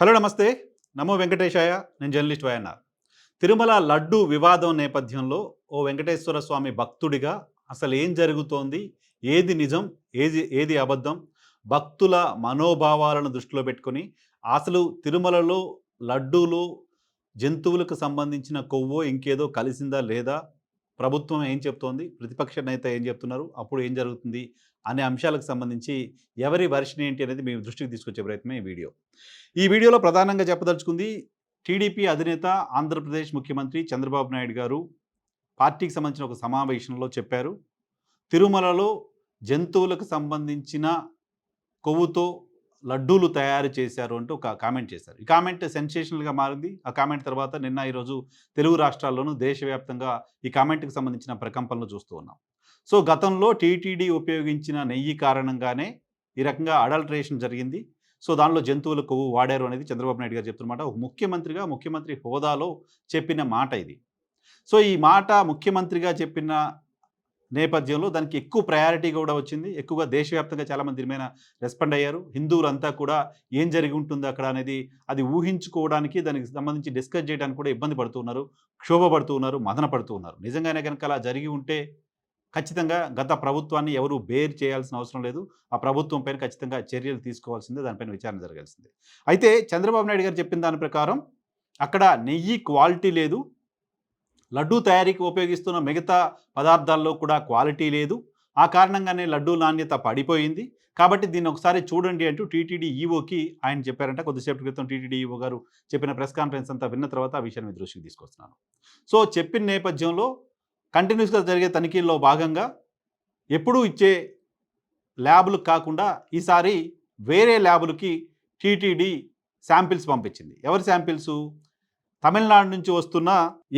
Hello నమస్తే. నమో వెంకటేశాయ. నేను journalist YNR. Tirumala laddu వివాదం నేపథ్యంలో ఓ వెంకటేశ్వర స్వామి భక్తుడిగా అసలు ఏం జరుగుతోంది? ఏది నిజం? ఏది ఏది అబద్ధం? భక్తుల మనోభావాలను దృష్టిలో పెట్టుకొని అసలు తిరుమలలో లడ్డూలు జంతువులకు సంబంధించిన కొవ్వో ఇంకేదో కలిసిందా లేదా? ప్రభుత్వం ఏం చెప్తోంది? ప్రతిపక్ష నేత ఏం చెప్తున్నారు? అప్పుడు ఏం జరుగుతుంది? అనే అంశాలకు సంబంధించి ఎవరి వర్షన్ ఏంటి అనేది మీ దృష్టికి తీసుకొచ్చే ప్రయత్నమే ఈ వీడియో. ఈ వీడియోలో ప్రధానంగా చెప్పదలుచుకుంది టీడీపీ అధినేత ఆంధ్రప్రదేశ్ ముఖ్యమంత్రి చంద్రబాబు నాయుడు గారు పార్టీకి సంబంధించిన ఒక సమావేశంలో చెప్పారు. తిరుమలలో జంతువులకు సంబంధించిన కొవ్వుతో లడ్డూలు తయారు చేశారు అంటూ ఒక కామెంట్ చేశారు. ఈ కామెంట్ సెన్సేషనల్గా మారింది. ఆ కామెంట్ తర్వాత నిన్న ఈరోజు తెలుగు రాష్ట్రాల్లోనూ దేశవ్యాప్తంగా ఈ కామెంట్కి సంబంధించిన ప్రకంపనలు చూస్తూ ఉన్నాం. సో గతంలో టీటీడీ ఉపయోగించిన నెయ్యి కారణంగానే ఈ రకంగా అడల్టరేషన్ జరిగింది. సో దానిలో జంతువుల కొవ్వు వాడారు అనేది చంద్రబాబు నాయుడు గారు చెప్తున్నమాట. ఒక ముఖ్యమంత్రిగా ముఖ్యమంత్రి హోదాలో చెప్పిన మాట ఇది. సో ఈ మాట ముఖ్యమంత్రిగా చెప్పిన నేపథ్యంలో దానికి ఎక్కువ ప్రయారిటీ కూడా వచ్చింది. ఎక్కువగా దేశవ్యాప్తంగా చాలామంది దీని మీద రెస్పాండ్ అయ్యారు. హిందువులంతా కూడా ఏం జరిగి ఉంటుంది అక్కడ అనేది అది ఊహించుకోవడానికి దానికి సంబంధించి డిస్కస్ చేయడానికి కూడా ఇబ్బంది పడుతున్నారు క్షోభ ఉన్నారు మదన పడుతున్నారు నిజంగానే కనుక అలా జరిగి ఉంటే ఖచ్చితంగా గత ప్రభుత్వాన్ని ఎవరు బేర్ చేయాల్సిన అవసరం లేదు. ఆ ప్రభుత్వం పైన ఖచ్చితంగా చర్యలు తీసుకోవాల్సిందే దానిపైన విచారణ జరగాల్సిందే. అయితే చంద్రబాబు నాయుడు గారు చెప్పిన దాని ప్రకారం అక్కడ నెయ్యి క్వాలిటీ లేదు. లడ్డూ తయారీకి ఉపయోగిస్తున్న మిగతా పదార్థాల్లో కూడా క్వాలిటీ లేదు. ఆ కారణంగానే లడ్డూ నాణ్యత పడిపోయింది. కాబట్టి దీన్ని ఒకసారి చూడండి అంటూ టీటీడీ ఈఓకి ఆయన చెప్పారంట. కొద్దిసేపటి క్రితం టీటీడీ ఈఓ గారు చెప్పిన ప్రెస్ కాన్ఫరెన్స్ అంతా విన్న తర్వాత ఆ విషయాన్ని దృష్టికి తీసుకొస్తున్నాను. సో చెప్పిన నేపథ్యంలో కంటిన్యూస్గా జరిగే తనిఖీల్లో భాగంగా ఎప్పుడూ ఇచ్చే ల్యాబులకు కాకుండా ఈసారి వేరే ల్యాబులకి టీటీడీ శాంపిల్స్ పంపించింది. ఎవరి శాంపిల్స్? తమిళనాడు నుంచి వస్తున్న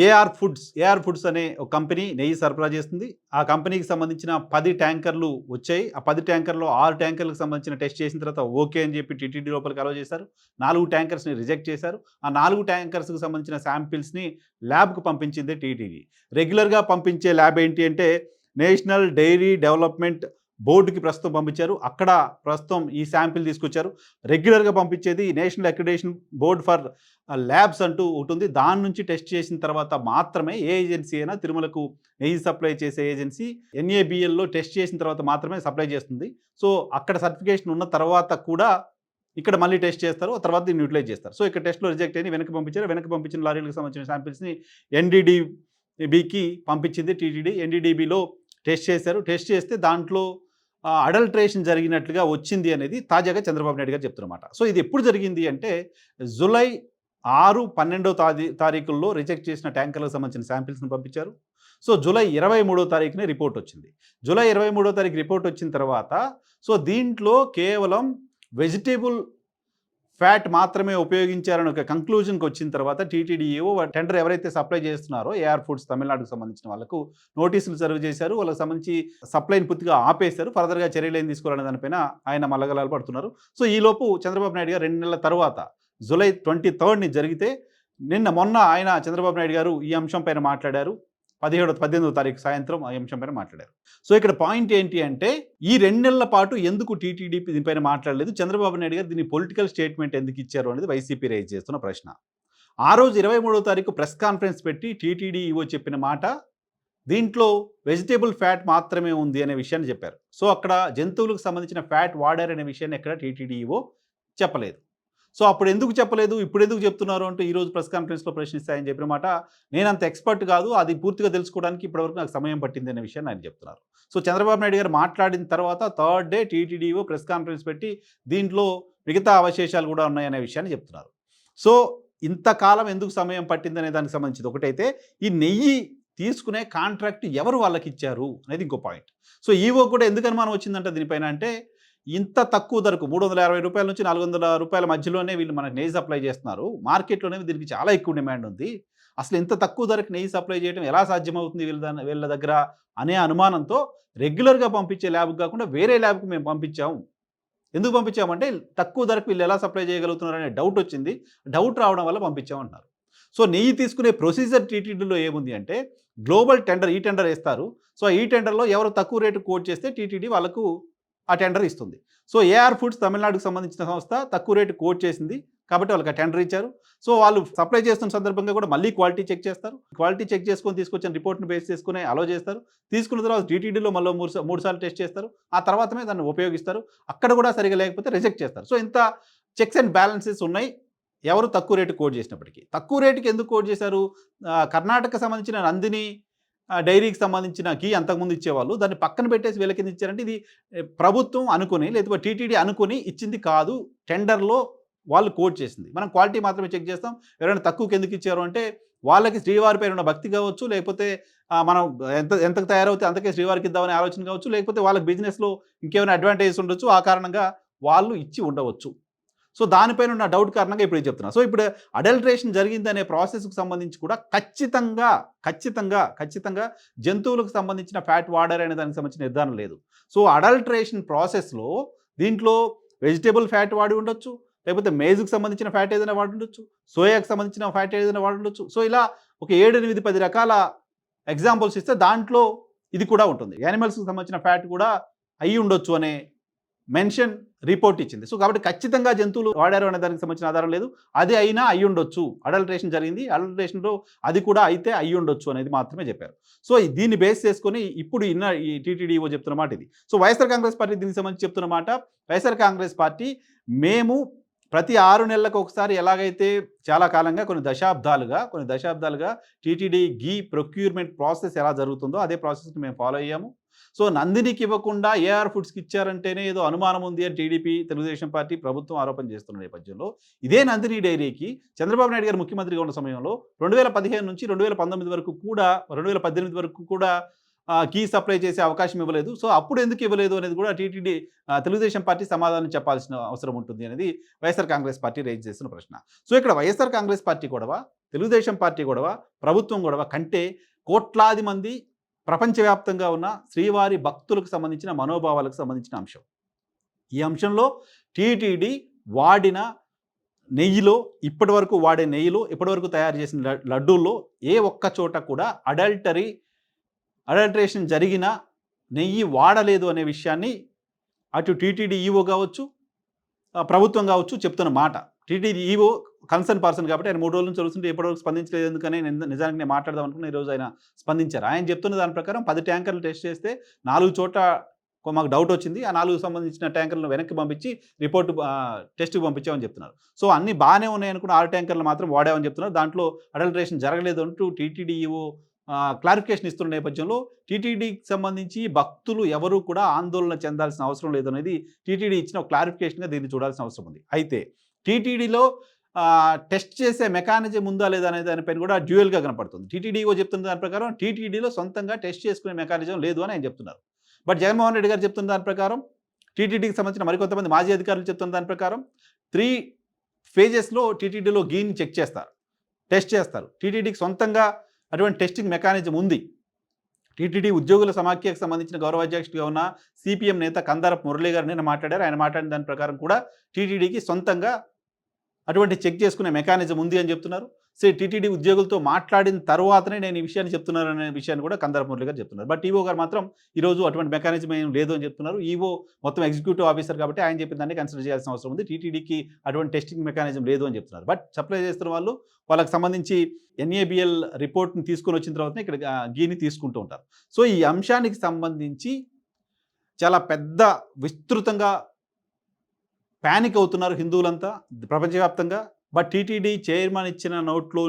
ఏఆర్ ఫుడ్స్ ఏఆర్ ఫుడ్స్ అనే ఒక కంపెనీ నెయ్యి సరఫరా చేస్తుంది. ఆ కంపెనీకి సంబంధించిన పది ట్యాంకర్లు వచ్చాయి. ఆ పది ట్యాంకర్లో ఆరు ట్యాంకర్లకు సంబంధించిన టెస్ట్ చేసిన తర్వాత ఓకే అని చెప్పి టీటీడీ లోపలికి అలవ్ చేశారు. నాలుగు ట్యాంకర్స్ని రిజెక్ట్ చేశారు. ఆ నాలుగు ట్యాంకర్స్కి సంబంధించిన శాంపిల్స్ని ల్యాబ్కు పంపించింది టీటీడీ. రెగ్యులర్గా పంపించే ల్యాబ్ ఏంటి అంటే నేషనల్ డైరీ డెవలప్మెంట్ బోర్డుకి ప్రస్తుతం పంపించారు. అక్కడ ప్రస్తుతం ఈ శాంపిల్ తీసుకొచ్చారు. రెగ్యులర్గా పంపించేది national accreditation board for labs అంటూ ఉంటుంది దాని నుంచి టెస్ట్ చేసిన తర్వాత మాత్రమే ఏ ఏజెన్సీ అయినా తిరుమలకు నెయ్యి సప్లై చేసే ఏజెన్సీ ఎన్ఏబిఎల్లో టెస్ట్ చేసిన తర్వాత మాత్రమే సప్లై చేస్తుంది. సో అక్కడ సర్టిఫికేషన్ ఉన్న తర్వాత కూడా ఇక్కడ మళ్ళీ టెస్ట్ చేస్తారు. తర్వాత దీన్ని యూటిలైజ్ చేస్తారు. సో ఇక్కడ టెస్ట్లో రిజెక్ట్ అయిన వెనక్కి పంపించారు. వెనక్కి పంపించిన లారీలకు సంబంధించిన శాంపిల్స్ని ఎన్డీడీబీకి పంపించింది టీటీడీ. ఎన్డీడీబీలో టెస్ట్ చేశారు. టెస్ట్ చేస్తే దాంట్లో అడల్ట్రేషన్ జరిగినట్లుగా వచ్చింది అనేది తాజాగా చంద్రబాబు నాయుడు గారు చెప్తున్నమాట. సో ఇది ఎప్పుడు జరిగింది అంటే జులై ఆరు పన్నెండో తారీ తారీఖుల్లో రిజెక్ట్ చేసిన ట్యాంకర్లకు సంబంధించిన శాంపిల్స్ని పంపించారు. సో జూలై ఇరవై మూడో తారీఖునే రిపోర్ట్ వచ్చింది. జూలై ఇరవై మూడో తారీఖు రిపోర్ట్ వచ్చిన తర్వాత సో దీంట్లో కేవలం వెజిటేబుల్ ఫ్యాట్ మాత్రమే ఉపయోగించారని ఒక కంక్లూజన్కి వచ్చిన తర్వాత టీటీడీఓ టెండర్ ఎవరైతే సప్లై చేస్తున్నారో ఏఆర్ ఫుడ్స్ తమిళనాడుకు సంబంధించిన వాళ్ళకు నోటీసులు సర్వ్ చేశారు. వాళ్ళకి సంబంధించి సప్లైని పూర్తిగా ఆపేశారు. ఫర్దర్గా చర్యలు ఏం తీసుకోవాలనే దానిపైన ఆయన మల్లగలాలు పడుతున్నారు. సో ఈలోపు చంద్రబాబు నాయుడు గారు రెండు నెలల తర్వాత జూలై ట్వంటీ థర్డ్ని జరిగితే నిన్న మొన్న ఆయన చంద్రబాబు నాయుడు గారు ఈ అంశం పైన మాట్లాడారు. పదిహేడు పద్దెనిమిదో తారీఖు సాయంత్రం ఆ అంశం పైన మాట్లాడారు. సో ఇక్కడ పాయింట్ ఏంటి అంటే ఈ రెండు నెలల పాటు ఎందుకు టీటీడీపీ దీనిపైన మాట్లాడలేదు? చంద్రబాబు నాయుడు గారు దీన్ని పొలిటికల్ స్టేట్మెంట్ ఎందుకు ఇచ్చారు అనేది వైసీపీ రైజ్ చేస్తున్న ప్రశ్న. ఆ రోజు ఇరవై మూడో తారీఖు ప్రెస్ కాన్ఫరెన్స్ పెట్టి టీటీడీ ఈవో చెప్పిన మాట దీంట్లో వెజిటేబుల్ ఫ్యాట్ మాత్రమే ఉంది అనే విషయాన్ని చెప్పారు. సో అక్కడ జంతువులకు సంబంధించిన ఫ్యాట్ వాడారనే విషయాన్ని ఎక్కడ టీటీడీ చెప్పలేదు. సో అప్పుడు ఎందుకు చెప్పలేదు? ఇప్పుడు ఎందుకు చెప్తున్నారు అంటూ ఈరోజు ప్రెస్ కాన్ఫరెన్స్లో ప్రశ్నిస్తాయని చెప్పిన మాట నేను అంత ఎక్స్పర్ట్ కాదు అది పూర్తిగా తెలుసుకోవడానికి ఇప్పటివరకు నాకు సమయం పట్టింది అనే విషయాన్ని ఆయన చెప్తున్నారు. సో చంద్రబాబు నాయుడు గారు మాట్లాడిన తర్వాత థర్డ్ డే టీటీడీఓ ప్రెస్ కాన్ఫరెన్స్ పెట్టి దీంట్లో మిగతా అవశేషాలు కూడా ఉన్నాయనే విషయాన్ని చెప్తున్నారు. సో ఇంతకాలం ఎందుకు సమయం పట్టిందనే దానికి సంబంధించి ఒకటైతే ఈ నెయ్యి తీసుకునే కాంట్రాక్ట్ ఎవరు వాళ్ళకి ఇచ్చారు అనేది ఇంకో పాయింట్. సో ఈవో కూడా ఎందుకు అనుమానం వచ్చిందంట దీనిపైన అంటే ఇంత తక్కువ ధరకు మూడు వందల యాభై రూపాయల నుంచి నాలుగు వందల రూపాయల మధ్యలోనే వీళ్ళు మనకు నెయ్యి సప్లై చేస్తున్నారు. మార్కెట్లోనే దీనికి చాలా ఎక్కువ డిమాండ్ ఉంది. అసలు ఇంత తక్కువ ధరకు నెయ్యి సప్లై చేయడం ఎలా సాధ్యమవుతుంది వీళ్ళ వీళ్ళ దగ్గర అనే అనుమానంతో రెగ్యులర్గా పంపించే ల్యాబ్కి కాకుండా వేరే ల్యాబ్కి మేము పంపించాము. ఎందుకు పంపించామంటే తక్కువ ధరకు వీళ్ళు ఎలా సప్లై చేయగలుగుతున్నారు అనే డౌట్ వచ్చింది. డౌట్ రావడం వల్ల పంపించామంటున్నారు. సో నెయ్యి తీసుకునే ప్రొసీజర్ టీటీడీలో ఏముంది అంటే గ్లోబల్ టెండర్ ఈ టెండర్ వేస్తారు. సో ఈ టెండర్లో ఎవరు తక్కువ రేటు కోట్ చేస్తే టీటీడీ వాళ్ళకు ఆ టెండర్ ఇస్తుంది. సో ఏఆర్ ఫుడ్స్ తమిళనాడుకు సంబంధించిన సంస్థ తక్కువ రేటు కోట్ చేసింది. కాబట్టి వాళ్ళకి టెండర్ ఇచ్చారు. సో వాళ్ళు సప్లై చేస్తున్న సందర్భంగా కూడా మళ్ళీ క్వాలిటీ చెక్ చేస్తారు. క్వాలిటీ చెక్ చేసుకొని తీసుకొచ్చిన రిపోర్ట్ని బేస్ చేసుకుని అలో చేస్తారు. తీసుకున్న తర్వాత టీటీడీలో మళ్ళీ మూడు మూడుసార్లు మూడు సార్లు టెస్ట్ చేస్తారు. ఆ తర్వాతనే దాన్ని ఉపయోగిస్తారు. అక్కడ కూడా సరిగా లేకపోతే రిజెక్ట్ చేస్తారు. సో ఇంత చెక్స్ అండ్ బ్యాలెన్సెస్ ఉన్నాయి. ఎవరు తక్కువ రేటు కోడ్ చేసినప్పటికీ. తక్కువ రేటుకి ఎందుకు కోడ్ చేశారు? కర్ణాటక సంబంధించిన నందిని డైరీకి సంబంధించిన కీ అంతకుముందు ఇచ్చేవాళ్ళు. దాన్ని పక్కన పెట్టేసి వీళ్ళకి కింద ఇచ్చారంటే ఇది ప్రభుత్వం అనుకుని లేకపోతే టీటీడీ అనుకుని ఇచ్చింది కాదు. టెండర్లో వాళ్ళు కోడ్ చేసింది. మనం క్వాలిటీ మాత్రమే చెక్ చేస్తాం. ఎవరైనా తక్కువకి ఎందుకు ఇచ్చారు అంటే వాళ్ళకి శ్రీవారి పేరు ఉన్న భక్తి కావచ్చు లేకపోతే మనం ఎంత ఎంతకు తయారవుతే అంతకే శ్రీవారికి ఇద్దామనే ఆలోచన కావచ్చు లేకపోతే వాళ్ళకి బిజినెస్లో ఇంకేమైనా అడ్వాంటేజెస్ ఉండొచ్చు. ఆ కారణంగా వాళ్ళు ఇచ్చి ఉండవచ్చు. సో దానిపైన ఉన్న డౌట్ కారణంగా ఇప్పుడు చెప్తున్నా. సో ఇప్పుడు అడల్ట్రేషన్ జరిగిందనే ప్రాసెస్కి సంబంధించి కూడా ఖచ్చితంగా ఖచ్చితంగా ఖచ్చితంగా జంతువులకు సంబంధించిన ఫ్యాట్ వాడర్ అనే దానికి సంబంధించిన నిర్ధారణ లేదు. సో అడల్ట్రేషన్ ప్రాసెస్లో దీంట్లో వెజిటేబుల్ ఫ్యాట్ వాడి ఉండొచ్చు లేకపోతే మేజుకు సంబంధించిన ఫ్యాట్ ఏదైనా వాడి ఉండొచ్చు సోయాకి సంబంధించిన ఫ్యాట్ ఏదైనా వాడి ఉండొచ్చు. సో ఇలా ఒక ఏడు ఎనిమిది పది రకాల ఎగ్జాంపుల్స్ ఇస్తే దాంట్లో ఇది కూడా ఉంటుంది. యానిమల్స్కి సంబంధించిన ఫ్యాట్ కూడా అయి ఉండొచ్చు అనే మెన్షన్ రిపోర్ట్ ఇచ్చింది. సో కాబట్టి ఖచ్చితంగా జంతువులు వాడారు అనే దానికి సంబంధించిన ఆధారం లేదు. అది అయినా అయి ఉండొచ్చు. అడల్ట్రేషన్ జరిగింది. అడల్ట్రేషన్లో అది కూడా అయితే అయి ఉండొచ్చు అనేది మాత్రమే చెప్పారు. సో దీన్ని బేస్ చేసుకొని ఇప్పుడు ఇన్న ఈ టీటీడీఓ చెప్తున్న మాట ఇది. సో వైఎస్ఆర్ కాంగ్రెస్ పార్టీ దీనికి సంబంధించి చెప్తున్న మాట వైఎస్ఆర్ కాంగ్రెస్ పార్టీ మేము ప్రతి ఆరు నెలలకు ఒకసారి ఎలాగైతే చాలా కాలంగా కొన్ని దశాబ్దాలుగా కొన్ని దశాబ్దాలుగా టీటీడీ గీ ప్రొక్యూర్మెంట్ ప్రాసెస్ ఎలా జరుగుతుందో అదే ప్రాసెస్ని మేము ఫాలో అయ్యాము. సో నందినికి ఇవ్వకుండా ఏఆర్ ఫుడ్స్కి ఇచ్చారంటేనే ఏదో అనుమానం ఉంది అని టీడీపీ తెలుగుదేశం పార్టీ ప్రభుత్వం ఆరోపణ చేస్తున్న నేపథ్యంలో. ఇదే నందిని డైరీకి చంద్రబాబు నాయుడు గారు ముఖ్యమంత్రిగా ఉన్న సమయంలో రెండు వేల పదిహేను నుంచి రెండు వేల పంతొమ్మిది వరకు కూడా రెండు వేల పద్దెనిమిది వరకు కూడా కీ సప్లై చేసే అవకాశం ఇవ్వలేదు. సో అప్పుడు ఎందుకు ఇవ్వలేదు అనేది కూడా టీటీడీ తెలుగుదేశం పార్టీ సమాధానం చెప్పాల్సిన అవసరం ఉంటుంది అనేది వైఎస్ఆర్ కాంగ్రెస్ పార్టీ రేజ్ చేసిన ప్రశ్న. సో ఇక్కడ వైఎస్ఆర్ కాంగ్రెస్ పార్టీ గొడవ తెలుగుదేశం పార్టీ గొడవ ప్రభుత్వం గొడవ కంటే కోట్లాది మంది ప్రపంచవ్యాప్తంగా ఉన్న శ్రీవారి భక్తులకు సంబంధించిన మనోభావాలకు సంబంధించిన అంశం. ఈ అంశంలో టీటీడీ వాడిన నెయ్యిలో ఇప్పటి వరకు వాడే నెయ్యిలో ఇప్పటివరకు తయారు చేసిన లడ్డూల్లో ఏ ఒక్క చోట కూడా అడల్టరీ అడల్టరేషన్ జరిగిన నెయ్యి వాడలేదు అనే విషయాన్ని అటు టీటీడీ ఈవో కావచ్చు ప్రభుత్వం కావచ్చు చెప్తున్న మాట. టీటీడీ ఈవో కన్సర్న్ పర్సన్ కాబట్టి ఆయన మూడు రోజుల నుంచి చదువుతుంటే ఎప్పటివరకు స్పందించలేదు ఎందుకని నేను నిజానికి నేను మాట్లాడదాం అనుకున్న ఈరోజు ఆయన స్పందించారు. ఆయన చెప్తున్న దాని ప్రకారం పది ట్యాంకర్లు టెస్ట్ చేస్తే నాలుగు చోట్ల మాకు డౌట్ వచ్చింది. ఆ నాలుగు సంబంధించిన ట్యాంకర్లను వెనక్కి పంపించి రిపోర్ట్ టెస్ట్కి పంపించామని చెప్తున్నారు. సో అన్ని బాగానే ఉన్నాయి అనుకున్న ఆరు ట్యాంకర్లు మాత్రం వాడామని చెప్తున్నారు. దాంట్లో అడల్ట్రేషన్ జరగలేదు అంటూ టీటీడీఓ క్లారిఫికేషన్ ఇస్తున్న నేపథ్యంలో టీటీడీకి సంబంధించి భక్తులు ఎవరు కూడా ఆందోళన చెందాల్సిన అవసరం లేదు అనేది టీటీడీ ఇచ్చిన ఒక క్లారిఫికేషన్గా దీన్ని చూడాల్సిన అవసరం ఉంది. అయితే టీటీడీలో టెస్ట్ చేసే మెకానిజం ఉందా లేదా అనే దానిపైన కూడా డ్యూయల్గా కనపడుతుంది. టీటీడీఓ చెప్తున్న దాని ప్రకారం టీటీడీలో సొంతంగా టెస్ట్ చేసుకునే మెకానిజం లేదు అని ఆయన చెప్తున్నారు. బట్ జగన్మోహన్ రెడ్డి గారు చెప్తున్న దాని ప్రకారం టీటీడీకి సంబంధించిన మరికొంతమంది మాజీ అధికారులు చెప్తున్న దాని ప్రకారం త్రీ ఫేజెస్లో టీటీడీలో గీని చెక్ చేస్తారు. టెస్ట్ చేస్తారు. టీటీడీకి సొంతంగా అటువంటి టెస్టింగ్ మెకానిజం ఉంది. టీటీడీ ఉద్యోగుల సమాఖ్యకు సంబంధించిన గౌరవ అధ్యక్షుడిగా ఉన్న సిపిఎం నేత కందారపు మురళీ గారు నిన్న మాట్లాడారు. ఆయన మాట్లాడిన దాని ప్రకారం కూడా టీటీడీకి సొంతంగా అటువంటి చెక్ చేసుకునే మెకానిజం ఉంది అని చెప్తున్నారు. సో టీటీడీ ఉద్యోగులతో మాట్లాడిన తర్వాతనే నేను ఈ విషయాన్ని చెప్తున్నాను అనే విషయాన్ని కూడా కందారపు మురళి గారు చెప్తున్నారు. బట్ ఈవో గారు మాత్రం ఈరోజు అటువంటి మెకానిజం ఏం లేదు అని చెప్తున్నారు. ఈవో మొత్తం ఎగ్జిక్యూటివ్ ఆఫీసర్ కాబట్టి ఆయన చెప్పిన దాన్ని కన్సిడర్ చేయాల్సిన అవసరం ఉంది. టీటీడీకి అటువంటి టెస్టింగ్ మెకానిజం లేదు అని చెప్తున్నారు. బట్ సప్లై చేస్తున్న వాళ్ళు వాళ్ళకి సంబంధించి ఎన్ఏబిఎల్ రిపోర్ట్ని తీసుకొని వచ్చిన తర్వాత ఇక్కడ గీని తీసుకుంటూ ఉంటారు. సో ఈ అంశానికి సంబంధించి చాలా పెద్ద విస్తృతంగా ప్యానిక్ అవుతున్నారు హిందువులంతా ప్రపంచవ్యాప్తంగా. బట్ టీటీడీ చైర్మన్ ఇచ్చిన నోట్లో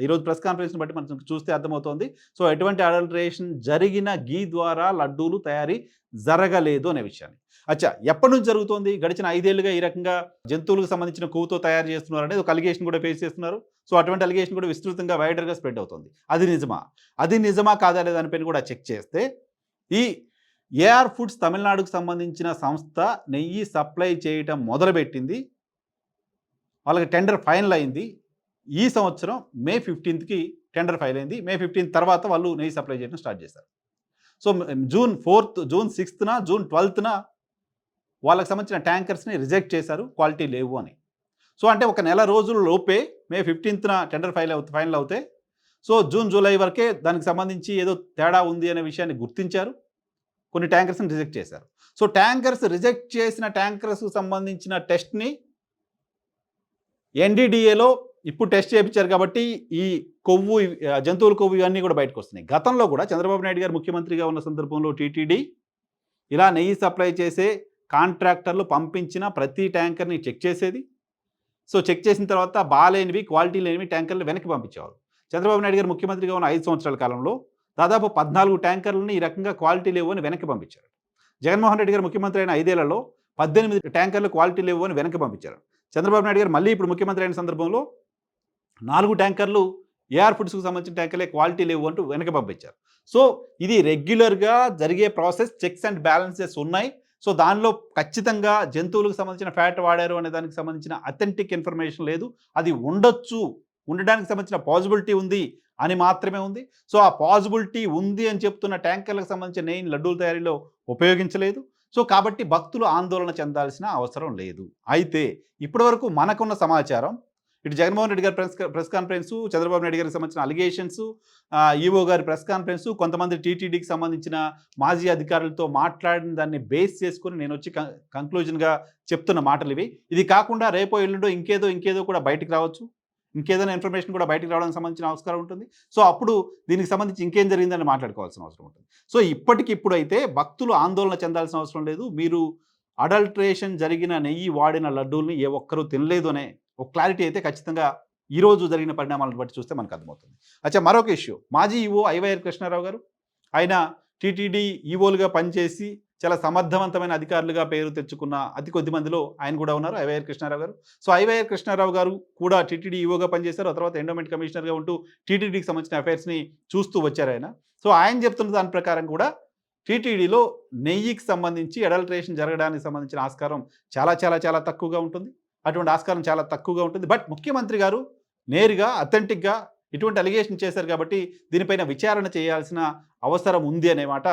ఈరోజు ప్రెస్ కాన్ఫరెన్స్ని బట్టి మనం చూస్తే అర్థమవుతోంది. సో ఎటువంటి అడల్టరేషన్ జరిగిన గీ ద్వారా లడ్డూలు తయారీ జరగలేదు అనే విషయాన్ని. అచ్చా ఎప్పటి నుంచి జరుగుతోంది? గడిచిన ఐదేళ్ళుగా ఈ రకంగా జంతువులకు సంబంధించిన కొవ్వుతో తయారు చేస్తున్నారు అనేది ఒక అలిగేషన్ కూడా ఫేస్ చేస్తున్నారు. సో అటువంటి అలిగేషన్ కూడా విస్తృతంగా వైడర్గా స్ప్రెడ్ అవుతుంది. అది నిజమా? అది నిజమా కాదా అనే దానిపైన కూడా చెక్ చేస్తే ఈ ఏఆర్ ఫుడ్స్ తమిళనాడుకు సంబంధించిన సంస్థ నెయ్యి సప్లై చేయటం మొదలుపెట్టింది. వాళ్ళకి టెండర్ ఫైనల్ అయింది. ఈ సంవత్సరం మే ఫిఫ్టీన్త్కి టెండర్ ఫైల్ అయింది. మే ఫిఫ్టీన్త్ తర్వాత వాళ్ళు నెయ్యి సప్లై చేయడం స్టార్ట్ చేశారు. సో జూన్ ఫోర్త్ జూన్ సిక్స్త్న జూన్ ట్వెల్త్న వాళ్ళకి సంబంధించిన ట్యాంకర్స్ని రిజెక్ట్ చేశారు. క్వాలిటీ లేవు అని. సో అంటే ఒక నెల రోజుల లోపే మే ఫిఫ్టీన్త్న టెండర్ ఫైల్ అవుతే ఫైనల్ అవుతే సో జూన్ జూలై వరకే దానికి సంబంధించి ఏదో తేడా ఉంది అనే విషయాన్ని గుర్తించారు. కొన్ని ట్యాంకర్స్ని రిజెక్ట్ చేశారు. సో ట్యాంకర్స్ రిజెక్ట్ చేసిన ట్యాంకర్స్కు సంబంధించిన టెస్ట్ని ఎన్డీడీఏలో ఇప్పుడు టెస్ట్ చేయించారు కాబట్టి ఈ కొవ్వు జంతువుల కొవ్వు ఇవన్నీ కూడా బయటకు వస్తున్నాయి. గతంలో కూడా చంద్రబాబు నాయుడు గారు ముఖ్యమంత్రిగా ఉన్న సందర్భంలో టీటీడీ ఇలా నెయ్యి సప్లై చేసే కాంట్రాక్టర్లు పంపించిన ప్రతి ట్యాంకర్ని చెక్ చేసేది. సో చెక్ చేసిన తర్వాత బాగాలేనివి క్వాలిటీ లేనివి ట్యాంకర్లు వెనక్కి పంపించేవారు. చంద్రబాబు నాయుడు గారు ముఖ్యమంత్రిగా ఉన్న ఐదు సంవత్సరాల కాలంలో దాదాపు పద్నాలుగు ట్యాంకర్లను ఈ రకంగా క్వాలిటీ లేవు అని వెనక్కి పంపించారు. జగన్మోహన్ రెడ్డి గారు ముఖ్యమంత్రి అయిన ఐదేళ్ళలో పద్దెనిమిది ట్యాంకర్లు క్వాలిటీ లేవు అని వెనక్కి పంపించారు. చంద్రబాబు నాయుడు గారు మళ్ళీ ఇప్పుడు ముఖ్యమంత్రి అయిన సందర్భంలో నాలుగు ట్యాంకర్లు ఏఆర్ ఫుడ్స్కి సంబంధించిన ట్యాంకర్లే క్వాలిటీ లేవు అంటూ వెనక పంపించారు. సో ఇది రెగ్యులర్గా జరిగే ప్రాసెస్ చెక్స్ అండ్ బ్యాలెన్సెస్ ఉన్నాయి. సో దానిలో ఖచ్చితంగా జంతువులకు సంబంధించిన ఫ్యాట్ వాడారు అనే దానికి సంబంధించిన అథెంటిక్ ఇన్ఫర్మేషన్ లేదు. అది ఉండొచ్చు. ఉండడానికి సంబంధించిన పాజిబిలిటీ ఉంది. అని మాత్రమే ఉంది. సో ఆ పాసిబిలిటీ ఉంది అని చెప్తున్న ట్యాంకర్లకు సంబంధించిన నేను లడ్డూల తయారీలో ఉపయోగించలేదు. సో కాబట్టి భక్తులు ఆందోళన చెందాల్సిన అవసరం లేదు. అయితే ఇప్పటివరకు మనకున్న సమాచారం ఇటు జగన్మోహన్ రెడ్డి గారి press press conference Chandrababu Naidu గారికి సంబంధించిన అలిగేషన్స్ ఈవో గారి ప్రెస్ కాన్ఫరెన్సు కొంతమంది టీటీడీకి సంబంధించిన మాజీ అధికారులతో మాట్లాడిన దాన్ని బేస్ చేసుకుని నేను వచ్చి కంక్లూజన్గా చెప్తున్న మాటలు ఇవి ఇది కాకుండా రేపో ఎల్లుండో ఇంకేదో ఇంకేదో కూడా బయటికి రావచ్చు. ఇంకేదైనా ఇన్ఫర్మేషన్ కూడా బయటకు రావడానికి సంబంధించిన అవసరం ఉంటుంది. సో అప్పుడు దీనికి సంబంధించి ఇంకేం జరిగిందని మాట్లాడుకోవాల్సిన అవసరం ఉంటుంది. సో ఇప్పటికిప్పుడు అయితే భక్తులు ఆందోళన చెందాల్సిన అవసరం లేదు. మీరు అడల్ట్రేషన్ జరిగిన నెయ్యి వాడిన లడ్డూల్ని ఏ ఒక్కరూ తినలేదు అనే ఒక క్లారిటీ అయితే ఖచ్చితంగా ఈరోజు జరిగిన పరిణామాలను బట్టి చూస్తే మనకు అర్థమవుతుంది. అచ్చా మరొక ఇష్యూ మాజీ ఈవో ఐవైఆర్ కృష్ణారావు గారు ఆయన టీటీడీ ఈవోలుగా పనిచేసి చాలా సమర్థవంతమైన అధికారులుగా పేరు తెచ్చుకున్న అతి కొద్ది మందిలో ఆయన కూడా ఉన్నారు ఐవైఆర్ కృష్ణారావు గారు. సో ఐవైఆర్ కృష్ణారావు గారు కూడా టీటీడీ ఈవోగా పనిచేశారు. ఆ తర్వాత ఎండోమెంట్ కమిషనర్గా ఉంటూ టీటీడీకి సంబంధించిన అఫైర్స్ని చూస్తూ వచ్చారు ఆయన. సో ఆయన చెప్తున్న దాని ప్రకారం కూడా టీటీడీలో నెయ్యికి సంబంధించి అడల్ట్రేషన్ జరగడానికి సంబంధించిన ఆస్కారం చాలా చాలా చాలా తక్కువగా ఉంటుంది. అటువంటి ఆస్కారం చాలా తక్కువగా ఉంటుంది. బట్ ముఖ్యమంత్రి గారు నేరుగా అథెంటిక్గా ఇటువంటి అలిగేషన్ చేశారు కాబట్టి దీనిపైన విచారణ చేయాల్సిన అవసరం ఉంది అనే మాట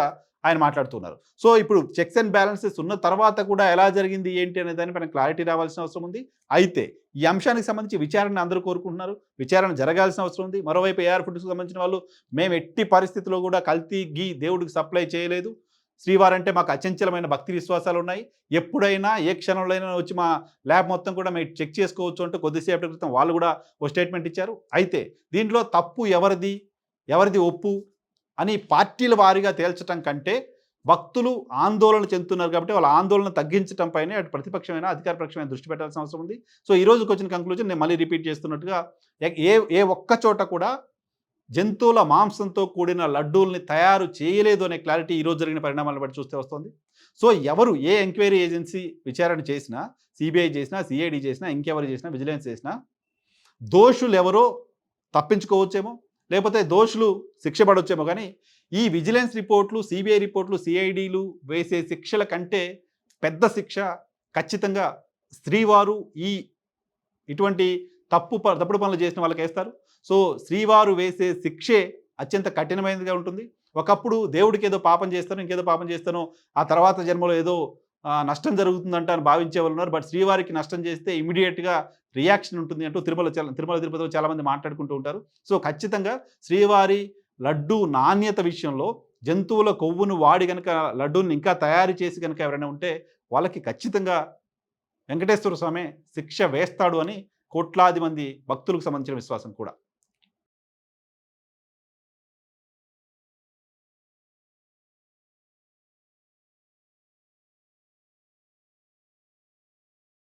ఆయన మాట్లాడుతున్నారు. సో ఇప్పుడు చెక్స్ అండ్ బ్యాలెన్సెస్ ఉన్న తర్వాత కూడా ఎలా జరిగింది ఏంటి అనే దానిపైన క్లారిటీ రావాల్సిన అవసరం ఉంది. అయితే ఈ అంశానికి సంబంధించి విచారణ అందరూ కోరుకుంటున్నారు. విచారణ జరగాల్సిన అవసరం ఉంది. మరోవైపు ఏఆర్ ఫుడ్స్కి సంబంధించిన వాళ్ళు మేము ఎట్టి పరిస్థితుల్లో కూడా కల్తీ గీ దేవుడికి సప్లై చేయలేదు. శ్రీవారంటే మాకు అచంచలమైన భక్తి విశ్వాసాలు ఉన్నాయి. ఎప్పుడైనా ఏ క్షణంలో అయినా వచ్చి మా ల్యాబ్ మొత్తం కూడా మేము చెక్ చేసుకోవచ్చు అంటూ కొద్దిసేపటి క్రితం వాళ్ళు కూడా ఓ స్టేట్మెంట్ ఇచ్చారు. అయితే దీంట్లో తప్పు ఎవరిది? ఎవరిది ఒప్పు? అని పార్టీల వారీగా తేల్చడం కంటే భక్తులు ఆందోళన చెందుతున్నారు కాబట్టి వాళ్ళ ఆందోళన తగ్గించడం పైనే అటు ప్రతిపక్షమైన అధికార పక్షమైన దృష్టి పెట్టాల్సిన అవసరం ఉంది. సో ఈ రోజుకి వచ్చిన కంక్లూజన్ నేను మళ్ళీ రిపీట్ చేస్తున్నట్టుగా ఏ- ఏ ఒక్క చోట కూడా జంతువుల మాంసంతో కూడిన లడ్డూల్ని తయారు చేయలేదు అనే క్లారిటీ ఈరోజు జరిగిన పరిణామాలను బట్టి చూస్తే వస్తుంది. సో ఎవరు ఏ ఎంక్వైరీ ఏజెన్సీ విచారణ చేసినా సిబిఐ చేసినా సిఐడి చేసినా ఇంకెవరు చేసినా విజిలెన్స్ చేసినా దోషులు ఎవరో తప్పించుకోవచ్చేమో. లేకపోతే దోషులు శిక్ష పడొచ్చేమో కానీ ఈ విజిలెన్స్ రిపోర్ట్లు సిబిఐ రిపోర్ట్లు సిఐడిలు వేసే శిక్షల కంటే పెద్ద శిక్ష ఖచ్చితంగా స్త్రీవారు ఈ ఇటువంటి తప్పు ప- తప్పుడు పనులు చేసిన వాళ్ళకి వేస్తారు. సో స్త్రీవారు వేసే శిక్షే అత్యంత కఠినమైనదిగా ఉంటుంది. ఒకప్పుడు దేవుడికి ఏదో పాపం చేస్తాను ఇంకేదో పాపం చేస్తాను ఆ తర్వాత జన్మలో ఏదో నష్టం జరుగుతుందంట అని భావించే వాళ్ళు ఉన్నారు. బట్ శ్రీవారికి నష్టం చేస్తే ఇమీడియట్గా రియాక్షన్ ఉంటుంది అంటూ తిరుమల తిరుమల తిరుపతిలో చాలామంది మాట్లాడుకుంటూ ఉంటారు. సో ఖచ్చితంగా శ్రీవారి లడ్డు నాణ్యత విషయంలో జంతువుల కొవ్వును వాడి కనుక లడ్డూని ఇంకా తయారు చేసి కనుక ఎవరైనా ఉంటే వాళ్ళకి ఖచ్చితంగా వెంకటేశ్వర స్వామి శిక్ష వేస్తాడు అని కోట్లాది మంది భక్తులకు సంబంధించిన విశ్వాసం కూడా.